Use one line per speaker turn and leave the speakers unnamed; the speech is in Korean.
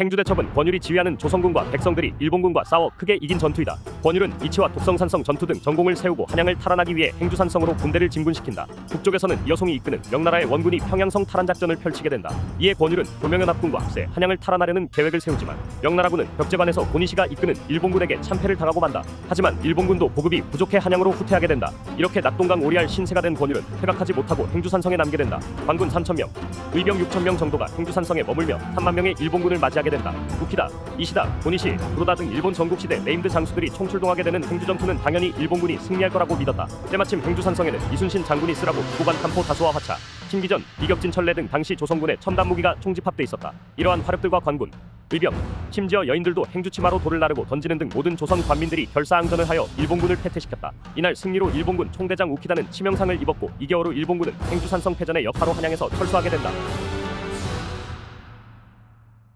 행주대첩은 권율이 지휘하는 조선군과 백성들이 일본군과 싸워 크게 이긴 전투이다. 권율은 이치와 독성산성 전투 등 전공을 세우고 한양을 탈환하기 위해 행주산성으로 군대를 진군시킨다. 북쪽에서는 이여송이 이끄는 명나라의 원군이 평양성 탈환 작전을 펼치게 된다. 이에 권율은 도명연합군과 합세 한양을 탈환하려는 계획을 세우지만 명나라군은 벽제관에서 고니시가 이끄는 일본군에게 참패를 당하고 만다. 하지만 일본군도 보급이 부족해 한양으로 후퇴하게 된다. 이렇게 낙동강 오리알 신세가 된 권율은 퇴각하지 못하고 행주산성에 남게 된다. 관군 3천 명, 의병 6천 명 정도가 행주산성에 머물며 3만 명의 일본군을 맞이하게 된다. 우키다, 이시다, 고니시, 구로다 등 일본 전국시대 네임드 장수들이 총출동하게 되는 행주 전투는 당연히 일본군이 승리할 거라고 믿었다. 때마침 행주 산성에는 이순신 장군이 쓰라고 두고간 탐포 다수와 화차, 신기전, 이격진 천례 등 당시 조선군의 첨단 무기가 총집합돼 있었다. 이러한 화력들과 관군, 의병, 심지어 여인들도 행주치마로 돌을 나르고 던지는 등 모든 조선 관민들이 결사항전을 하여 일본군을 패퇴시켰다. 이날 승리로 일본군 총대장 우키다는 치명상을 입었고 2개월 후 일본군은 행주산성 패전의 여파로 한양에서 철수하게 된다.